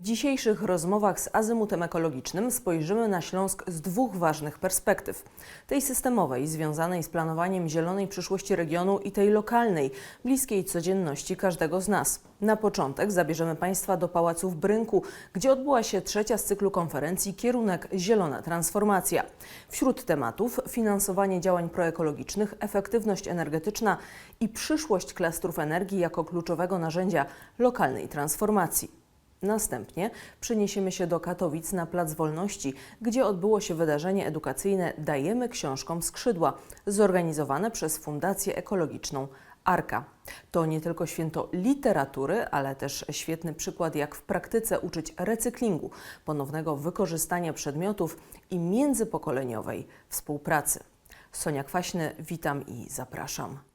W dzisiejszych rozmowach z Azymutem Ekologicznym spojrzymy na Śląsk z dwóch ważnych perspektyw. Tej systemowej, związanej z planowaniem zielonej przyszłości regionu i tej lokalnej, bliskiej codzienności każdego z nas. Na początek zabierzemy Państwa do Pałacu w Brynku, gdzie odbyła się trzecia z cyklu konferencji Kierunek Zielona Transformacja. Wśród tematów finansowanie działań proekologicznych, efektywność energetyczna i przyszłość klastrów energii jako kluczowego narzędzia lokalnej transformacji. Następnie przeniesiemy się do Katowic na Plac Wolności, gdzie odbyło się wydarzenie edukacyjne Dajemy książkom skrzydła, zorganizowane przez Fundację Ekologiczną Arka. To nie tylko święto literatury, ale też świetny przykład, jak w praktyce uczyć recyklingu, ponownego wykorzystania przedmiotów i międzypokoleniowej współpracy. Sonia Kwaśny, witam i zapraszam.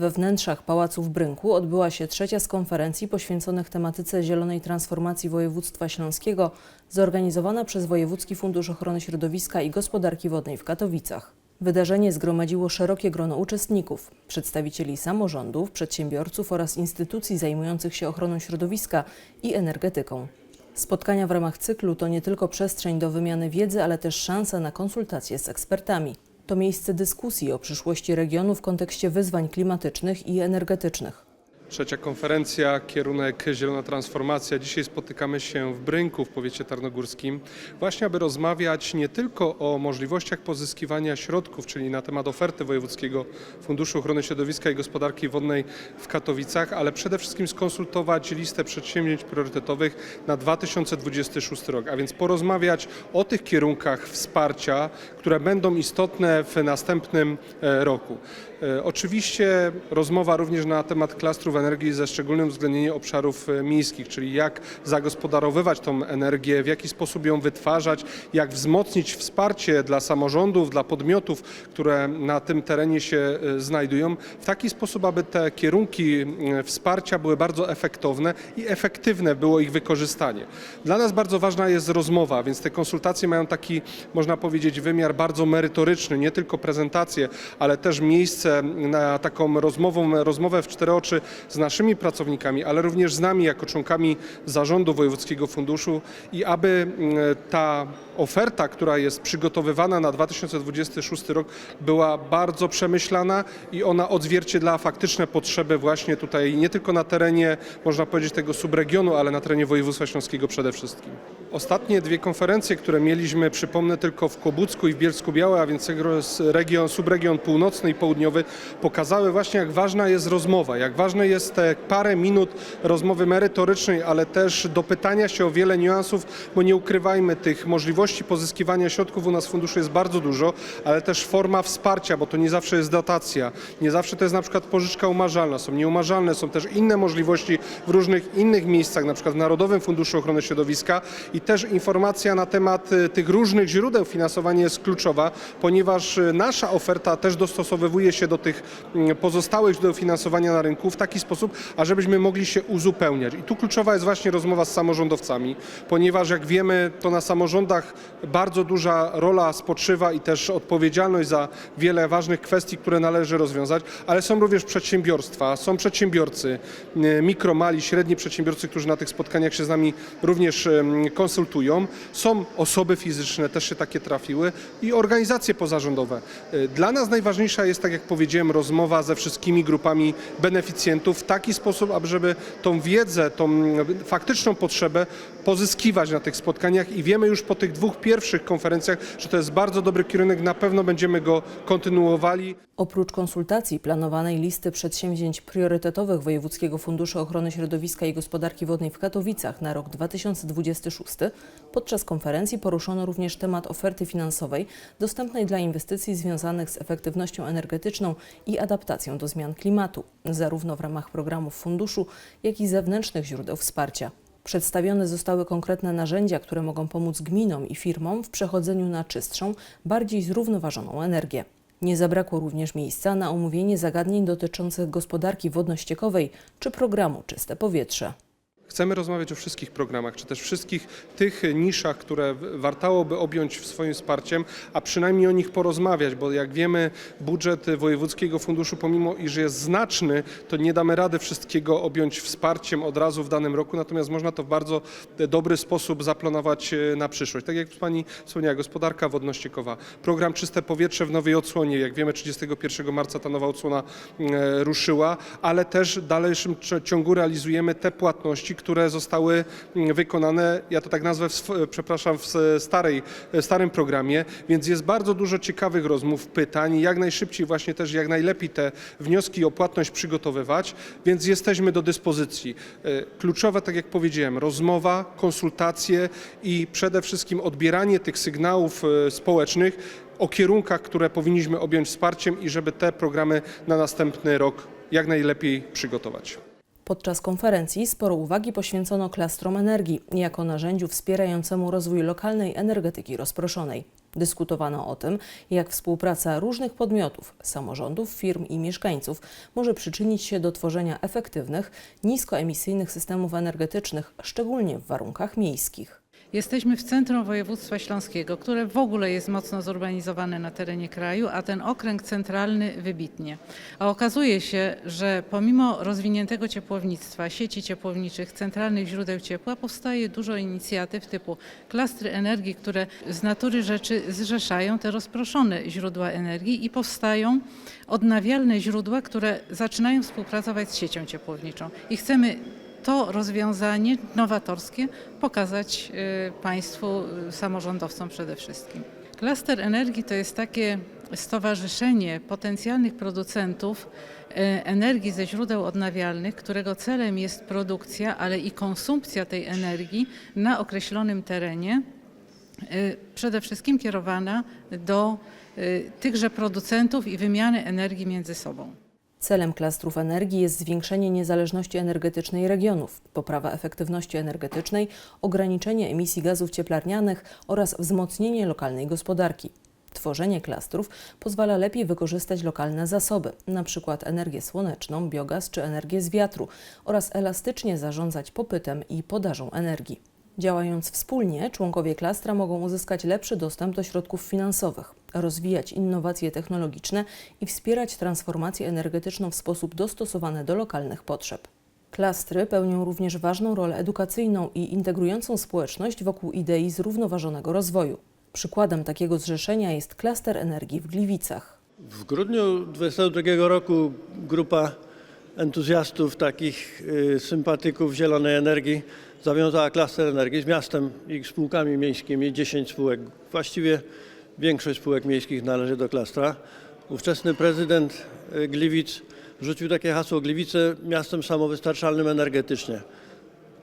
We wnętrzach Pałacu w Brynku odbyła się trzecia z konferencji poświęconych tematyce zielonej transformacji województwa śląskiego, zorganizowana przez Wojewódzki Fundusz Ochrony Środowiska i Gospodarki Wodnej w Katowicach. Wydarzenie zgromadziło szerokie grono uczestników, przedstawicieli samorządów, przedsiębiorców oraz instytucji zajmujących się ochroną środowiska i energetyką. Spotkania w ramach cyklu to nie tylko przestrzeń do wymiany wiedzy, ale też szansa na konsultacje z ekspertami. To miejsce dyskusji o przyszłości regionu w kontekście wyzwań klimatycznych i energetycznych. Trzecia konferencja, kierunek Zielona Transformacja. Dzisiaj spotykamy się w Brynku w powiecie tarnogórskim, właśnie aby rozmawiać nie tylko o możliwościach pozyskiwania środków, czyli na temat oferty Wojewódzkiego Funduszu Ochrony Środowiska i Gospodarki Wodnej w Katowicach, ale przede wszystkim skonsultować listę przedsięwzięć priorytetowych na 2026 rok, a więc porozmawiać o tych kierunkach wsparcia, które będą istotne w następnym e, roku. E, Oczywiście rozmowa również na temat klastrów energii ze szczególnym uwzględnieniem obszarów e, miejskich, czyli jak zagospodarowywać tą energię, w jaki sposób ją wytwarzać, jak wzmocnić wsparcie dla samorządów, dla podmiotów, które na tym terenie się e, znajdują, w taki sposób, aby te kierunki wsparcia były bardzo efektowne i efektywne było ich wykorzystanie. Dla nas bardzo ważna jest rozmowa, więc te konsultacje mają taki, można powiedzieć, wymiar bardzo merytoryczny, nie tylko prezentacje, ale też miejsce na taką rozmową, rozmowę w cztery oczy z naszymi pracownikami, ale również z nami jako członkami zarządu Wojewódzkiego Funduszu i aby mm, ta oferta, która jest przygotowywana na 2026 rok była bardzo przemyślana i ona odzwierciedla faktyczne potrzeby właśnie tutaj nie tylko na terenie, można powiedzieć, tego subregionu, ale na terenie województwa śląskiego przede wszystkim. Ostatnie dwie konferencje, które mieliśmy, przypomnę tylko w Kobucku i w Bielsku Białej, a więc region, subregion północny i południowy, pokazały właśnie jak ważna jest rozmowa, jak ważne jest te parę minut rozmowy merytorycznej, ale też dopytania się o wiele niuansów, bo nie ukrywajmy tych możliwości pozyskiwania środków u nas w funduszu jest bardzo dużo, ale też forma wsparcia, bo to nie zawsze jest dotacja, nie zawsze to jest na przykład pożyczka umarzalna, są nieumarzalne, są też inne możliwości w różnych innych miejscach, na przykład w Narodowym Funduszu Ochrony Środowiska i też informacja na temat y, tych różnych źródeł finansowania jest kluczowa, ponieważ y, nasza oferta też dostosowywuje się do tych mm, pozostałych źródeł finansowania na rynku w taki sposób, ażebyśmy mogli się uzupełniać. I tu kluczowa jest właśnie rozmowa z samorządowcami, ponieważ jak wiemy, to na samorządach bardzo duża rola spoczywa i też odpowiedzialność za wiele ważnych kwestii, które należy rozwiązać, ale są również przedsiębiorstwa, są przedsiębiorcy, y, mikro, mali, średni przedsiębiorcy, którzy na tych spotkaniach się z nami również konsultują. Są osoby fizyczne, też się takie trafiły i organizacje pozarządowe. Y, Dla nas najważniejsza jest, tak jak powiedziałem, rozmowa ze wszystkimi grupami beneficjentów w taki sposób, aby żeby tą wiedzę, tą faktyczną potrzebę pozyskiwać na tych spotkaniach i wiemy już po tych dwóch pierwszych konferencjach, że to jest bardzo dobry kierunek, na pewno będziemy go kontynuowali. Oprócz konsultacji planowanej listy przedsięwzięć priorytetowych Wojewódzkiego Funduszu Ochrony Środowiska i Gospodarki Wodnej w Katowicach na rok 2026, podczas konferencji poruszono również temat oferty finansowej dostępnej dla inwestycji związanych z efektywnością energetyczną i adaptacją do zmian klimatu, zarówno w ramach programów funduszu, jak i zewnętrznych źródeł wsparcia. Przedstawione zostały konkretne narzędzia, które mogą pomóc gminom i firmom w przechodzeniu na czystszą, bardziej zrównoważoną energię. Nie zabrakło również miejsca na omówienie zagadnień dotyczących gospodarki wodno-ściekowej czy programu Czyste Powietrze. Chcemy rozmawiać o wszystkich programach, czy też wszystkich tych niszach, które wartałoby objąć swoim wsparciem, a przynajmniej o nich porozmawiać, bo jak wiemy, budżet Wojewódzkiego Funduszu, pomimo iż jest znaczny, to nie damy rady wszystkiego objąć wsparciem od razu w danym roku, natomiast można to w bardzo dobry sposób zaplanować e, na przyszłość. Tak jak Pani wspomniała, gospodarka wodno-ściekowa, program Czyste Powietrze w nowej odsłonie, jak wiemy 31 marca ta nowa odsłona e, ruszyła, ale też w dalszym ciągu realizujemy te płatności, które zostały mm, wykonane, ja to tak nazwę, w, przepraszam, w starej, w starym programie, więc jest bardzo dużo ciekawych rozmów, pytań, jak najszybciej właśnie też jak najlepiej te wnioski o płatność przygotowywać, więc jesteśmy do dyspozycji. E, Kluczowe, tak jak powiedziałem, rozmowa, konsultacje i przede wszystkim odbieranie tych sygnałów e, społecznych o kierunkach, które powinniśmy objąć wsparciem i żeby te programy na następny rok jak najlepiej przygotować. Podczas konferencji sporo uwagi poświęcono klastrom energii jako narzędziu wspierającemu rozwój lokalnej energetyki rozproszonej. Dyskutowano o tym, jak współpraca różnych podmiotów, samorządów, firm i mieszkańców może przyczynić się do tworzenia efektywnych, niskoemisyjnych systemów energetycznych, szczególnie w warunkach miejskich. Jesteśmy w centrum województwa śląskiego, które w ogóle jest mocno zurbanizowane na terenie kraju, a ten okręg centralny wybitnie. A okazuje się, że pomimo rozwiniętego ciepłownictwa, sieci ciepłowniczych, centralnych źródeł ciepła, powstaje dużo inicjatyw typu klastry energii, które z natury rzeczy zrzeszają te rozproszone źródła energii i powstają odnawialne źródła, które zaczynają współpracować z siecią ciepłowniczą. I chcemy to rozwiązanie nowatorskie pokazać y, Państwu, samorządowcom przede wszystkim. Klaster energii to jest takie stowarzyszenie potencjalnych producentów y, energii ze źródeł odnawialnych, którego celem jest produkcja, ale i konsumpcja tej energii na określonym terenie, y, przede wszystkim kierowana do tychże producentów i wymiany energii między sobą. Celem klastrów energii jest zwiększenie niezależności energetycznej regionów, poprawa efektywności energetycznej, ograniczenie emisji gazów cieplarnianych oraz wzmocnienie lokalnej gospodarki. Tworzenie klastrów pozwala lepiej wykorzystać lokalne zasoby, np. energię słoneczną, biogaz czy energię z wiatru oraz elastycznie zarządzać popytem i podażą energii. Działając wspólnie, członkowie klastra mogą uzyskać lepszy dostęp do środków finansowych, rozwijać innowacje technologiczne i wspierać transformację energetyczną w sposób dostosowany do lokalnych potrzeb. Klastry pełnią również ważną rolę edukacyjną i integrującą społeczność wokół idei zrównoważonego rozwoju. Przykładem takiego zrzeszenia jest klaster energii w Gliwicach. W grudniu 2022 roku grupa entuzjastów, takich y, sympatyków zielonej energii zawiązała klaster energii z miastem i spółkami miejskimi, 10 spółek. Właściwie większość spółek miejskich należy do klastra. Ówczesny prezydent y, Gliwic rzucił takie hasło Gliwice miastem samowystarczalnym energetycznie.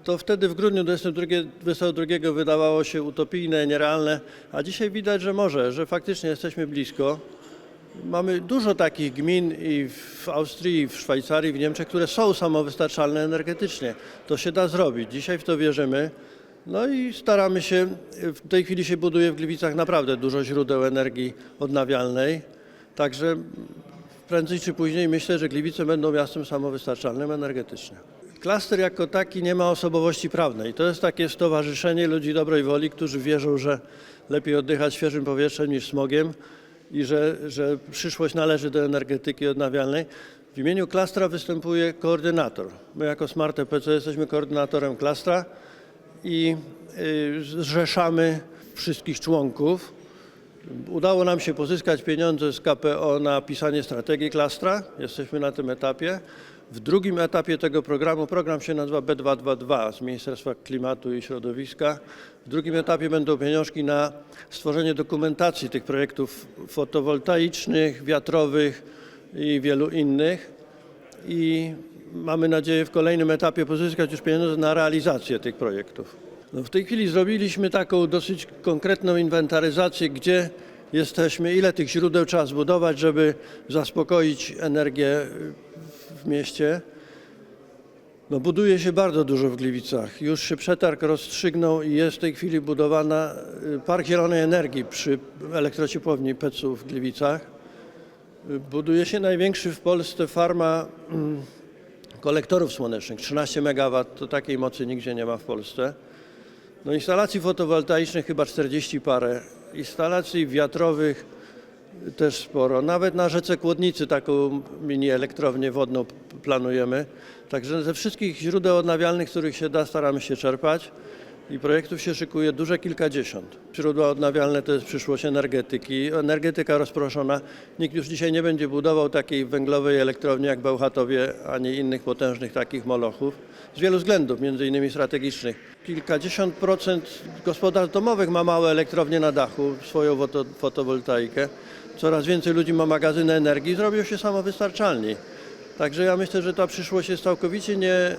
To wtedy w grudniu 2022 wydawało się utopijne, nierealne, a dzisiaj widać, że może, że faktycznie jesteśmy blisko. Mamy dużo takich gmin i w Austrii, i w Szwajcarii, w Niemczech, które są samowystarczalne energetycznie. To się da zrobić. Dzisiaj w to wierzymy. No i staramy się, w tej chwili się buduje w Gliwicach naprawdę dużo źródeł energii odnawialnej. Także prędzej czy później myślę, że Gliwice będą miastem samowystarczalnym energetycznie. Klaster jako taki nie ma osobowości prawnej. To jest takie stowarzyszenie ludzi dobrej woli, którzy wierzą, że lepiej oddychać świeżym powietrzem niż smogiem i że, że przyszłość należy do energetyki odnawialnej. W imieniu klastra występuje koordynator. My jako Smart EPC jesteśmy koordynatorem klastra i y, zrzeszamy wszystkich członków. Udało nam się pozyskać pieniądze z KPO na pisanie strategii klastra. Jesteśmy na tym etapie. W drugim etapie tego programu, program się nazywa B222 z Ministerstwa Klimatu i Środowiska. W drugim etapie będą pieniążki na stworzenie dokumentacji tych projektów fotowoltaicznych, wiatrowych i wielu innych. I mamy nadzieję w kolejnym etapie pozyskać już pieniądze na realizację tych projektów. No w tej chwili zrobiliśmy taką dosyć konkretną inwentaryzację, gdzie jesteśmy, ile tych źródeł trzeba zbudować, żeby zaspokoić energię w mieście. No buduje się bardzo dużo w Gliwicach. Już się przetarg rozstrzygnął i jest w tej chwili budowana y, Park Zielonej Energii przy elektrociepłowni PEC-u w Gliwicach. Y, Buduje się największy w Polsce farma mm, kolektorów słonecznych. 13 MW to takiej mocy nigdzie nie ma w Polsce. No instalacji fotowoltaicznych chyba 40 parę. Instalacji wiatrowych też sporo. Nawet na rzece Kłodnicy taką mini elektrownię wodną planujemy. Także ze wszystkich źródeł odnawialnych, których się da, staramy się czerpać. I projektów się szykuje duże kilkadziesiąt. Źródła odnawialne to jest przyszłość energetyki. Energetyka rozproszona. Nikt już dzisiaj nie będzie budował takiej węglowej elektrowni jak Bełchatowie, ani innych potężnych takich molochów. Z wielu względów, między innymi strategicznych. Kilkadziesiąt procent gospodarstw domowych ma małe elektrownie na dachu, swoją foto, fotowoltaikę. Coraz więcej ludzi ma magazyny energii, zrobią się samowystarczalni. Także ja myślę, że ta przyszłość jest całkowicie nie,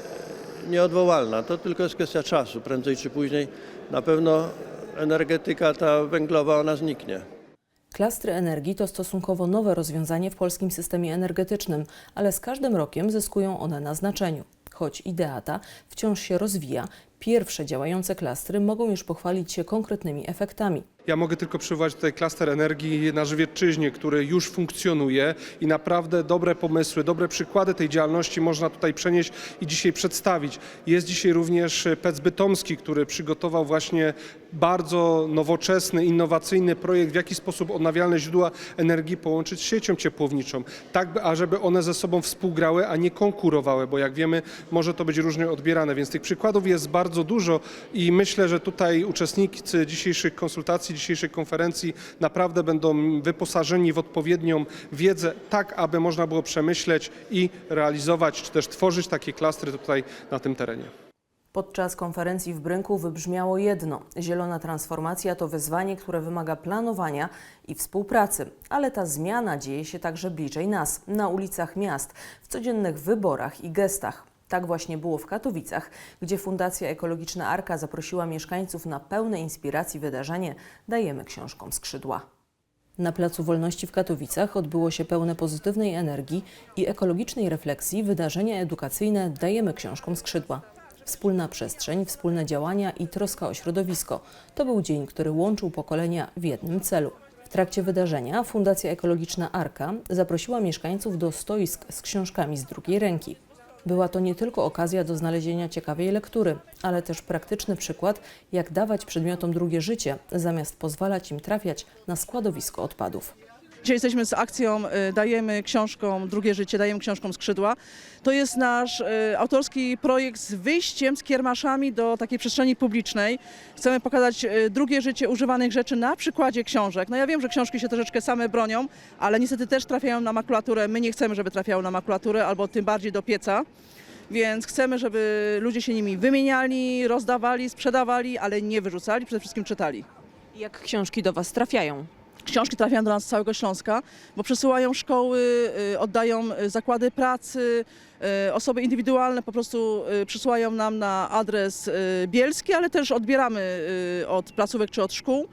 nieodwołalna. To tylko jest kwestia czasu. Prędzej czy później na pewno energetyka ta węglowa ona zniknie. Klastry energii to stosunkowo nowe rozwiązanie w polskim systemie energetycznym, ale z każdym rokiem zyskują one na znaczeniu. Choć idea ta wciąż się rozwija, pierwsze działające klastry mogą już pochwalić się konkretnymi efektami. Ja mogę tylko przywołać tutaj klaster energii na Żywiecczyźnie, który już funkcjonuje i naprawdę dobre pomysły, dobre przykłady tej działalności można tutaj przenieść i dzisiaj przedstawić. Jest dzisiaj również PEC Bytomski, który przygotował właśnie bardzo nowoczesny, innowacyjny projekt, w jaki sposób odnawialne źródła energii połączyć z siecią ciepłowniczą, tak by- ażeby one ze sobą współgrały, a nie konkurowały, bo jak wiemy, może to być różnie odbierane, więc tych przykładów jest bardzo dużo i myślę, że tutaj uczestnicy dzisiejszych konsultacji, dzisiejszej konferencji naprawdę będą wyposażeni w odpowiednią wiedzę, tak aby można było przemyśleć i realizować, czy też tworzyć takie klastry tutaj na tym terenie. Podczas konferencji w Brynku wybrzmiało jedno: zielona transformacja to wyzwanie, które wymaga planowania i współpracy, ale ta zmiana dzieje się także bliżej nas, na ulicach miast, w codziennych wyborach i gestach. Tak właśnie było w Katowicach, gdzie Fundacja Ekologiczna Arka zaprosiła mieszkańców na pełne inspiracji wydarzenie Dajemy książkom skrzydła. Na Placu Wolności w Katowicach odbyło się pełne pozytywnej energii i ekologicznej refleksji wydarzenie edukacyjne Dajemy książkom skrzydła. Wspólna przestrzeń, wspólne działania i troska o środowisko to był dzień, który łączył pokolenia w jednym celu. W trakcie wydarzenia Fundacja Ekologiczna Arka zaprosiła mieszkańców do stoisk z książkami z drugiej ręki. Była to nie tylko okazja do znalezienia ciekawej lektury, ale też praktyczny przykład, jak dawać przedmiotom drugie życie, zamiast pozwalać im trafiać na składowisko odpadów. Dzisiaj jesteśmy z akcją y, Dajemy książkom drugie życie, dajemy książkom skrzydła. To jest nasz y, autorski projekt z wyjściem, z kiermaszami do takiej przestrzeni publicznej. Chcemy pokazać y, drugie życie używanych rzeczy na przykładzie książek. No ja wiem, że książki się troszeczkę same bronią, ale niestety też trafiają na makulaturę. My nie chcemy, żeby trafiały na makulaturę albo tym bardziej do pieca. Więc chcemy, żeby ludzie się nimi wymieniali, rozdawali, sprzedawali, ale nie wyrzucali, przede wszystkim czytali. Jak książki do Was trafiają? Książki trafiają do nas z całego Śląska, bo przesyłają szkoły, y, oddają y, zakłady pracy, y, osoby indywidualne po prostu przysyłają nam na adres bielski, ale też odbieramy od placówek czy od szkół.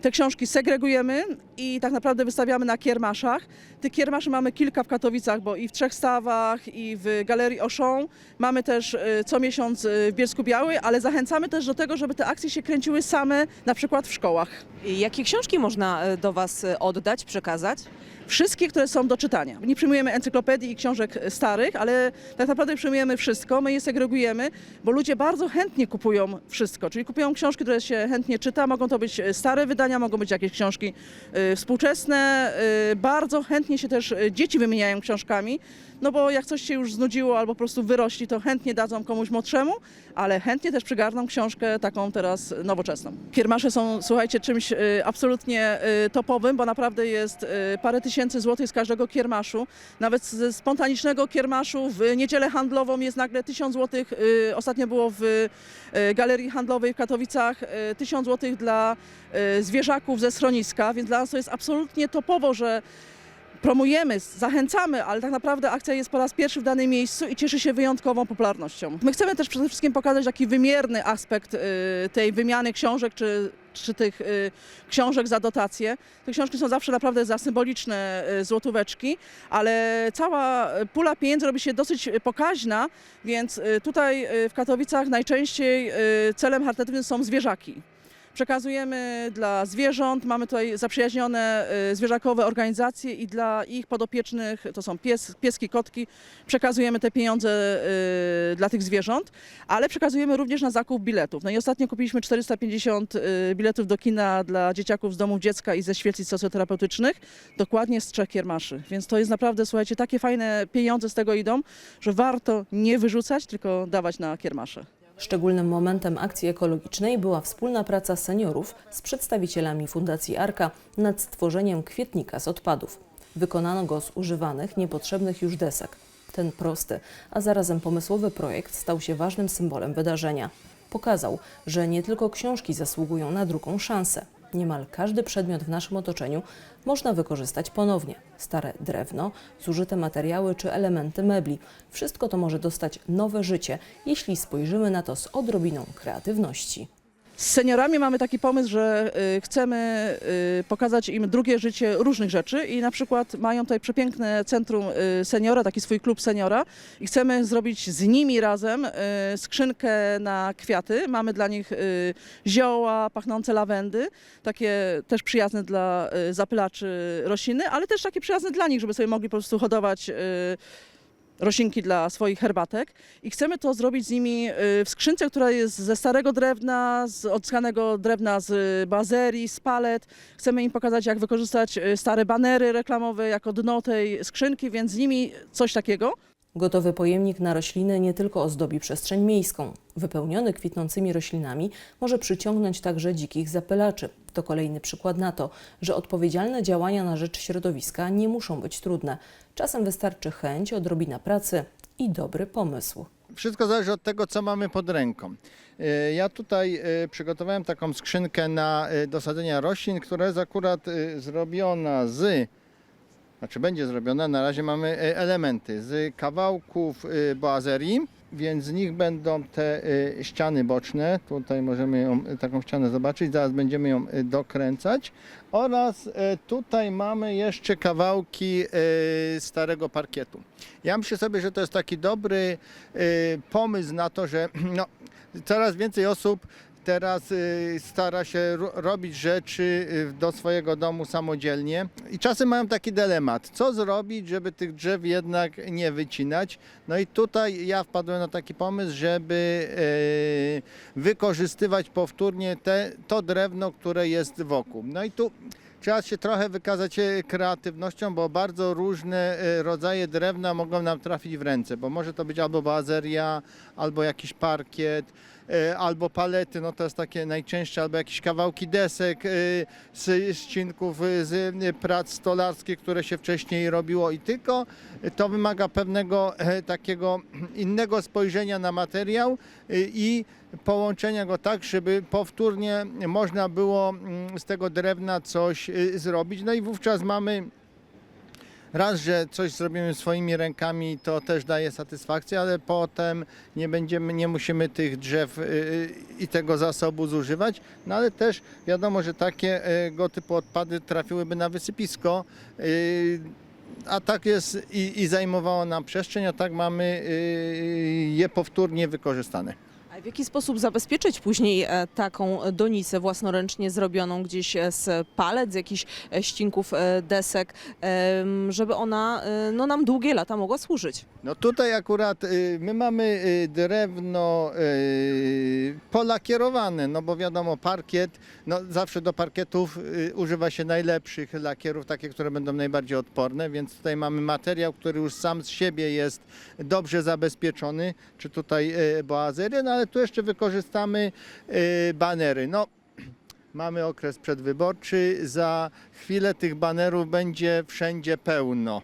Te książki segregujemy i tak naprawdę wystawiamy na kiermaszach. Tych kiermaszy mamy kilka w Katowicach, bo i w Trzech Stawach, i w Galerii Auchan. Mamy też y, co miesiąc y, w Bielsku Białej, ale zachęcamy też do tego, żeby te akcje się kręciły same, na przykład w szkołach. Jakie książki można e, do Was oddać, przekazać? Wszystkie, które są do czytania. Nie przyjmujemy encyklopedii i książek starych, ale tak naprawdę przyjmujemy wszystko. My je segregujemy, bo ludzie bardzo chętnie kupują wszystko. Czyli kupują książki, które się chętnie czyta. Mogą to być stare wydania, mogą być jakieś książki y, współczesne. Y, bardzo chętnie się też y, dzieci wymieniają książkami. No bo jak coś się już znudziło albo po prostu wyrośli, to chętnie dadzą komuś młodszemu, ale chętnie też przygarną książkę taką teraz nowoczesną. Kiermasze są, słuchajcie, czymś y, absolutnie y, topowym, bo naprawdę jest y, parę tysięcy złotych z każdego kiermaszu. Nawet ze spontanicznego kiermaszu w niedzielę handlową jest nagle tysiąc złotych. Ostatnio było w galerii handlowej w Katowicach tysiąc złotych dla zwierzaków ze schroniska, więc dla nas to jest absolutnie topowo, że promujemy, zachęcamy, ale tak naprawdę akcja jest po raz pierwszy w danym miejscu i cieszy się wyjątkową popularnością. My chcemy też przede wszystkim pokazać taki wymierny aspekt y, tej wymiany książek czy, czy tych y, książek za dotacje. Te książki są zawsze naprawdę za symboliczne y, złotóweczki, ale cała pula pieniędzy robi się dosyć pokaźna, więc y, tutaj y, w Katowicach najczęściej y, celem charytatywnym są zwierzaki. Przekazujemy dla zwierząt, mamy tutaj zaprzyjaźnione y, zwierzakowe organizacje i dla ich podopiecznych, to są pies, pieski, kotki, przekazujemy te pieniądze y, dla tych zwierząt, ale przekazujemy również na zakup biletów. No i ostatnio kupiliśmy 450 y, biletów do kina dla dzieciaków z domów dziecka i ze świetlic socjoterapeutycznych, dokładnie z trzech kiermaszy. Więc to jest naprawdę, słuchajcie, takie fajne pieniądze z tego idą, że warto nie wyrzucać, tylko dawać na kiermasze. Szczególnym momentem akcji ekologicznej była wspólna praca seniorów z przedstawicielami Fundacji Arka nad stworzeniem kwietnika z odpadów. Wykonano go z używanych, niepotrzebnych już desek. Ten prosty, a zarazem pomysłowy projekt stał się ważnym symbolem wydarzenia. Pokazał, że nie tylko książki zasługują na drugą szansę. Niemal każdy przedmiot w naszym otoczeniu można wykorzystać ponownie. Stare drewno, zużyte materiały czy elementy mebli. Wszystko to może dostać nowe życie, jeśli spojrzymy na to z odrobiną kreatywności. Z seniorami mamy taki pomysł, że y, chcemy y, pokazać im drugie życie różnych rzeczy i na przykład mają tutaj przepiękne centrum y, seniora, taki swój klub seniora i chcemy zrobić z nimi razem skrzynkę na kwiaty. Mamy dla nich zioła, pachnące lawendy, takie też przyjazne dla zapylaczy rośliny, ale też takie przyjazne dla nich, żeby sobie mogli po prostu hodować roślinki dla swoich herbatek i chcemy to zrobić z nimi y, w skrzynce, która jest ze starego drewna, z odzyskanego drewna z bazerii, z palet. Chcemy im pokazać, jak wykorzystać y, stare banery reklamowe jako dno tej skrzynki, więc z nimi coś takiego. Gotowy pojemnik na rośliny nie tylko ozdobi przestrzeń miejską. Wypełniony kwitnącymi roślinami może przyciągnąć także dzikich zapylaczy. To kolejny przykład na to, że odpowiedzialne działania na rzecz środowiska nie muszą być trudne. Czasem wystarczy chęć, odrobina pracy i dobry pomysł. Wszystko zależy od tego, co mamy pod ręką. E, Ja tutaj e, przygotowałem taką skrzynkę na e, dosadzenia roślin, która jest akurat zrobiona z, znaczy będzie zrobiona, na razie mamy elementy z kawałków boazerii, więc z nich będą te e, ściany boczne. Tutaj możemy ją, e, taką ścianę zobaczyć, zaraz będziemy ją e, dokręcać. Oraz tutaj mamy jeszcze kawałki starego parkietu. Ja myślę sobie, że to jest taki dobry pomysł na to, że no, coraz więcej osób teraz y, stara się ro- robić rzeczy y, do swojego domu samodzielnie i czasem mają taki dylemat, co zrobić, żeby tych drzew jednak nie wycinać. No i tutaj ja wpadłem na taki pomysł, żeby y, wykorzystywać powtórnie te, to drewno, które jest wokół. No i tu Trzeba się trochę wykazać kreatywnością, bo bardzo różne rodzaje drewna mogą nam trafić w ręce, bo może to być albo bazeria, albo jakiś parkiet, albo palety, no to jest takie najczęstsze, albo jakieś kawałki desek e, z ścinków e, z e, prac stolarskich, które się wcześniej robiło i tylko to wymaga pewnego e, takiego innego spojrzenia na materiał e, i połączenia go tak, żeby powtórnie można było mm, z tego drewna coś zrobić. No i wówczas mamy raz, że coś zrobimy swoimi rękami, to też daje satysfakcję, ale potem nie będziemy, nie musimy tych drzew y, y, i tego zasobu zużywać. No ale też wiadomo, że takie y, go typu odpady trafiłyby na wysypisko. A tak jest i, i zajmowało nam przestrzeń, a tak mamy je powtórnie wykorzystane. W jaki sposób zabezpieczyć później e, taką donicę własnoręcznie zrobioną gdzieś e, z palet, z jakichś e, ścinków desek, żeby ona no, nam długie lata mogła służyć? No tutaj akurat y, my mamy y, drewno y, polakierowane, no bo wiadomo parkiet, no zawsze do parkietów używa się najlepszych lakierów, takie, które będą najbardziej odporne, więc tutaj mamy materiał, który już sam z siebie jest dobrze zabezpieczony, czy tutaj y, no ale tu jeszcze wykorzystamy y, banery. No mamy okres przedwyborczy, za chwilę tych banerów będzie wszędzie pełno.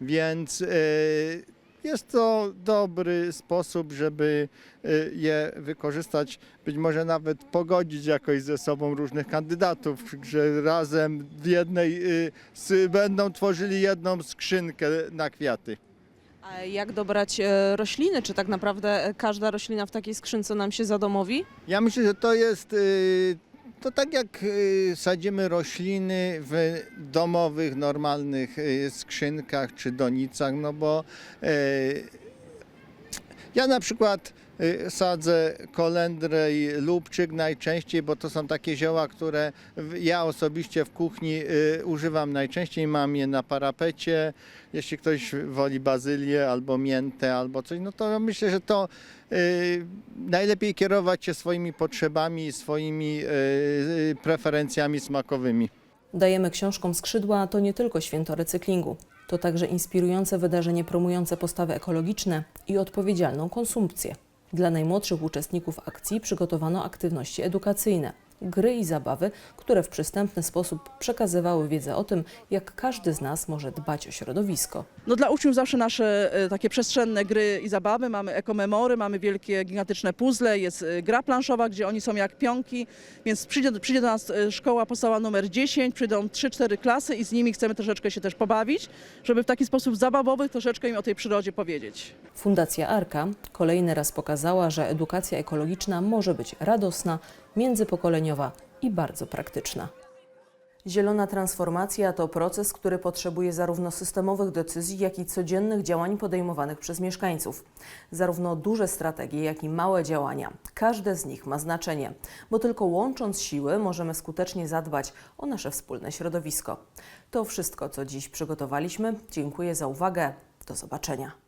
Więc e, jest to dobry sposób, żeby e, je wykorzystać, być może nawet pogodzić jakoś ze sobą różnych kandydatów, że razem w jednej będą tworzyli jedną skrzynkę na kwiaty. A jak dobrać e, rośliny? Czy tak naprawdę e, każda roślina w takiej skrzynce nam się zadomowi? Ja myślę, że to jest y, to tak jak y, sadzimy rośliny w domowych, normalnych y, skrzynkach czy donicach, no bo y, ja na przykład y, sadzę kolendrę i lubczyk najczęściej, bo to są takie zioła, które ja osobiście w kuchni y, używam najczęściej. Mam je na parapecie. Jeśli ktoś woli bazylię albo miętę albo coś, no to myślę, że to y, najlepiej kierować się swoimi potrzebami, swoimi preferencjami smakowymi. Dajemy książkom skrzydła to nie tylko święto recyklingu. To także inspirujące wydarzenie promujące postawy ekologiczne i odpowiedzialną konsumpcję. Dla najmłodszych uczestników akcji przygotowano aktywności edukacyjne, gry i zabawy, które w przystępny sposób przekazywały wiedzę o tym, jak każdy z nas może dbać o środowisko. No dla uczniów zawsze nasze e, takie przestrzenne gry i zabawy. Mamy ekomemory, mamy wielkie, gigantyczne puzzle, jest e, gra planszowa, gdzie oni są jak pionki, więc przyjdzie, przyjdzie do nas e, szkoła podstawowa numer 10, przyjdą 3-4 klasy i z nimi chcemy troszeczkę się też pobawić, żeby w taki sposób zabawowy troszeczkę im o tej przyrodzie powiedzieć. Fundacja Arka kolejny raz pokazała, że edukacja ekologiczna może być radosna, międzypokoleniowa i bardzo praktyczna. Zielona transformacja to proces, który potrzebuje zarówno systemowych decyzji, jak i codziennych działań podejmowanych przez mieszkańców. Zarówno duże strategie, jak i małe działania. Każde z nich ma znaczenie, bo tylko łącząc siły możemy skutecznie zadbać o nasze wspólne środowisko. To wszystko, co dziś przygotowaliśmy. Dziękuję za uwagę. Do zobaczenia.